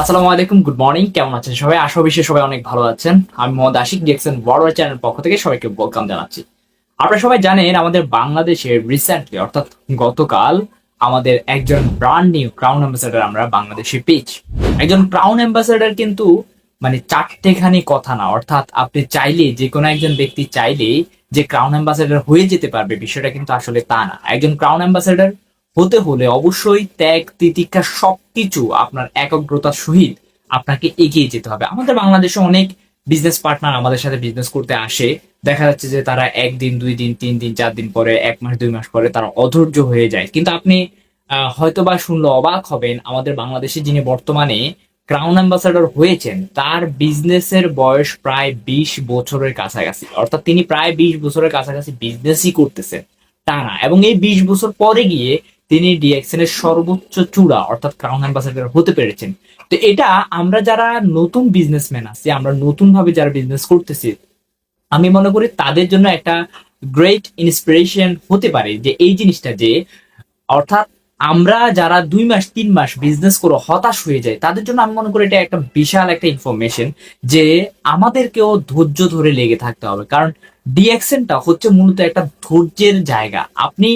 আসসালামু আলাইকুম, good morning. কেমন আছেন সবাই? আশা বিশ্বে সবাই অনেক ভালো আছেন। আমি মোহাম্মদ আশিক, ডিএক্সএন বড় চ্যানেল পক্ষ থেকে সবাইকে ওয়েলকাম জানাচ্ছি। আপনারা সবাই জানেন, আমাদের বাংলাদেশে রিসেন্টলি অর্থাৎ গতকাল, আমাদের একজন ব্র্যান্ড নিউ ক্রাউন অ্যাম্বাসেডার আমরা বাংলাদেশে পেয়েছি। একজন ক্রাউন অ্যাম্বাসেডার কিন্তু মানে চারটেখানি কথা না, অর্থাৎ আপনি চাইলে যে কোনো একজন ব্যক্তি চাইলেই যে ক্রাউন অ্যাম্বাসেডার হয়ে যেতে পারবে, বিষয়টা কিন্তু আসলে তা না। একজন ক্রাউন অ্যাম্বাসেডার হতে হলে অবশ্যই ত্যাগ তিতিক্ষা সবকিছু আপনার একাগ্রতার সহিত আপনাকে এগিয়ে যেতে হবে। আমাদের বাংলাদেশে অনেক বিজনেস পার্টনার আমাদের সাথে বিজনেস করতে আসে। দেখা যাচ্ছে যে তারা একদিন দুই দিন তিন দিন চার দিন পরে এক মাস দুই মাস পরে তারা অধৈর্য হয়ে যায়। কিন্তু আপনি আহ, হয়তোবা শুনলে অবাক হবেন আমাদের বাংলাদেশে যিনি বর্তমানে ক্রাউন অ্যাম্বাসাডর হয়েছেন তার বিজনেসের বয়স প্রায় বিশ বছরের কাছাকাছি। অর্থাৎ তিনি প্রায় বিশ বছরের কাছাকাছি বিজনেসই করতেছেন। টানা এবং এই বিশ বছর পরে গিয়ে তিনি ডিএক্সএন এর সর্বোচ্চ চূড়া, অর্থাৎ ক্রাউন অ্যাম্বাসাডার হতে পেরেছেন। তো এটা আমরা যারা নতুন বিজনেসম্যান আছি, আমরা নতুন ভাবে যারা বিজনেস করতেছি, আমি মনে করি তাদের জন্য একটা গ্রেট ইন্সপিরেশন হতে পারে যে এই জিনিসটা যে, অর্থাৎ আমরা যারা দুই মাস, তিন মাস বিজনেস করে হতাশ হয়ে যায় তাদের জন্য আমি মনে করি এটা একটা বিশাল একটা ইনফরমেশন যে আমাদেরকেও ধৈর্য ধরে লেগে থাকতে হবে। কারণ ডিএক্সেনটা হচ্ছে মূলত একটা ধৈর্যের জায়গা। আপনি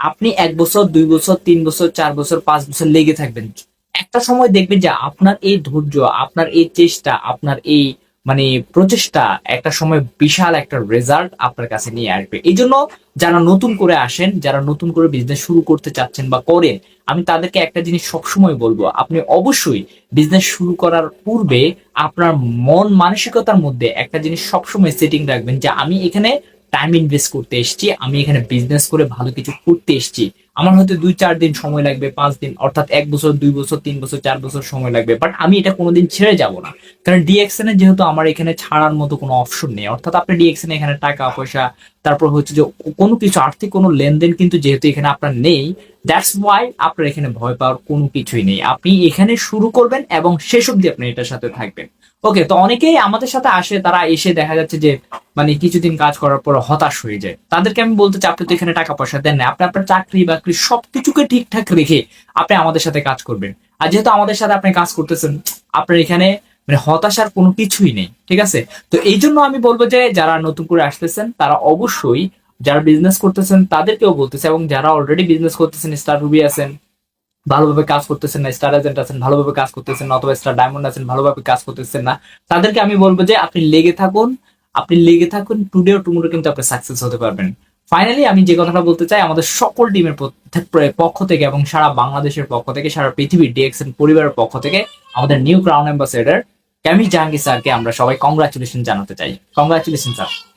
আপনি এক বছর, দুই বছর, তিন বছর, চার বছর, পাঁচ বছর লেগে থাকবেন। একটা সময় দেখবেন যে আপনার এই ধৈর্য, আপনার এই চেষ্টা, আপনার এই মানে প্রচেষ্টা একটা সময় বিশাল একটা রেজাল্ট আপনার কাছে নিয়ে আসবে। এই জন্য যারা নতুন করে আসেন, যারা নতুন করে বিজনেস শুরু করতে চাচ্ছেন বা করেন, আমি তাদেরকে একটা জিনিস সবসময় বলব, আপনি অবশ্যই বিজনেস শুরু করার পূর্বে আপনার মন, মানসিকতার মধ্যে একটা জিনিস সবসময় সেটিং রাখবেন যে আমি এখানে টাইম ইনভেস্ট করতে এসেছি। আমি এখানে বিজনেস করে ভালো কিছু করতে এসেছি। আমার হয়তো দুই, চার দিন সময় লাগবে, পাঁচ দিন, অর্থাৎ এক বছর, দুই বছর, তিন বছর, চার বছর সময় লাগবে। বাট আমি এটা কোনোদিন ছেড়ে যাব না। কারণ ডিএক্সএন যেহেতু আমার এখানে ছাড়ার মতো কোনো অপশন নেই, অর্থাৎ আপনি ডিএক্সএন এখানে টাকা, পয়সা, তারপর হচ্ছে যে কোনো কিছু, আর্থিক কোনো লেনদেন কিন্তু যেহেতু এখানে আপনার নেই দ্যাটস ওয়াই আপনার এখানে ভয় পাওয়ার কোনো কিছুই নেই। আপনি এখানে শুরু করবেন এবং শেষ অব্দি আপনি এটার সাথে থাকবেন। ওকে তো অনেকেই আমাদের সাথে আসে, তারা এসে দেখা যাচ্ছে যে মানে কিছুদিন কাজ করার পর হতাশ হয়ে যায়। তাদেরকে আমি বলতে চাই, আপনি তো এখানে টাকা পয়সা দেন না। আপনি আপনার চাকরি বাকরি সবকিছুকে ঠিকঠাক রেখে আপনি আমাদের সাথে কাজ করবেন। আর যেহেতু আমাদের সাথে আপনি কাজ করতেছেন, আপনার এখানে মানে হতাশার কোনো কিছুই নেই, ঠিক আছে? তো এই জন্য আমি বলব যে, যারা নতুন করে আসতেছেন, তারা অবশ্যই যারা বিজনেস করতেছেন, তাদেরকেও বলতেছে এবং যারা অলরেডি বিজনেস করতেছেন স্টার রুবি আছেন, ভালোভাবে কাজ করতেছেন না স্টার এজেন্ট আছেন, ভালোভাবে কাজ করতেছেন না, অথবা স্টার ডায়মন্ড আছেন, ভালোভাবে কাজ করতেছেন না, তাদেরকে আমি বলব যে, আপনি লেগে থাকুন, আপনি লেগে থাকুন টুডে টুমোরো কিন্তু আপনি সাকসেস হতে পারবেন। ফাইনালি আমি যে কথাটা বলতে চাই, আমাদের সকল টিমের পক্ষ থেকে এবং সারা বাংলাদেশের পক্ষ থেকে, সারা পৃথিবীর ডিএক্সএন পরিবারের পক্ষ থেকে, আমাদের new crown ambassador Kami Jahangir স্যারকে আমরা সবাই কংগ্রাচুলেশন জানাতে চাই। Congratulation sir